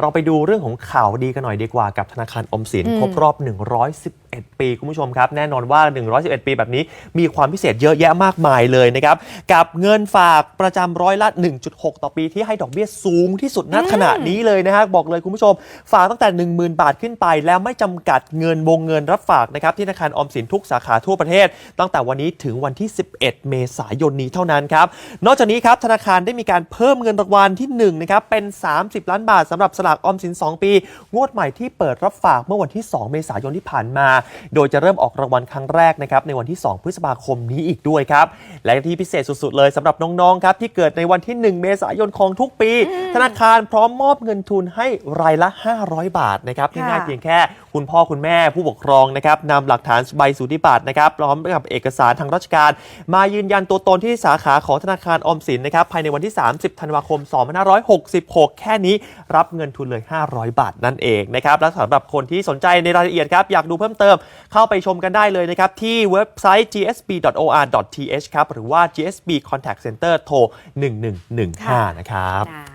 เราไปดูเรื่องของข่าวดีกันหน่อยดีกว่ากับธนาคารออมสินอืมครบรอบ 111 ปีคุณผู้ชมครับ แน่นอนว่า 111 ปีแบบนี้มีความพิเศษเยอะแยะมากมายเลยนะครับ กับเงินฝากประจำร้อยละ 1.6 ต่อปีที่ให้ดอกเบี้ยสูงที่สุดณขณะนี้เลยนะฮะบอกเลยคุณผู้ชม ฝากตั้งแต่ 10,000 บาทขึ้นไป แล้วไม่จำกัดเงินวงเงินรับฝากนะครับที่ธนาคารออมสินทุกสาขาทั่วประเทศ ตั้งแต่วันนี้ถึงวันที่ 11 เมษายนนี้เท่านั้นครับนอกจากนี้ครับธนาคารได้มีการเพิ่มเงินรางวัลที่1นะครับเป็น 30 ล้านบาทสำหรับสลากออมสิน 2 ปี งวดใหม่ที่เปิดรับฝากเมื่อวันที่ 2 เมษายนที่ผ่านมา โดยจะเริ่มออกรางวัลครั้งแรกนะครับในวันที่ 2 พฤษภาคมนี้อีกด้วยครับ และที่พิเศษสุดๆ เลยสำหรับน้องๆครับที่เกิดในวันที่ 1 เมษายนของทุกปี ธนาคารพร้อมมอบเงินทุนให้รายละ 500 บาทนะครับค่ะง่ายๆเพียงแค่ คุณพ่อคุณแม่ผู้ปกครองนะครับนำหลักฐานใบสูติบัตรนะครับพร้อมกับเอกสารทางราชการ มายืนยันตัวตนที่สาขาของธนาคารออมสินนะครับภายในวันที่ 30 ธันวาคม 2566 แค่นี้รับเงินทุนเลย 500 บาทนั่นเองนะครับและสำหรับคนที่สนใจในรายละเอียดครับอยากดูเพิ่มเติมเข้าไปชมกันได้เลยนะครับ ที่เว็บไซต์ gsb.or.th ครับหรือว่า gsb contact center โทร1115 นะครับ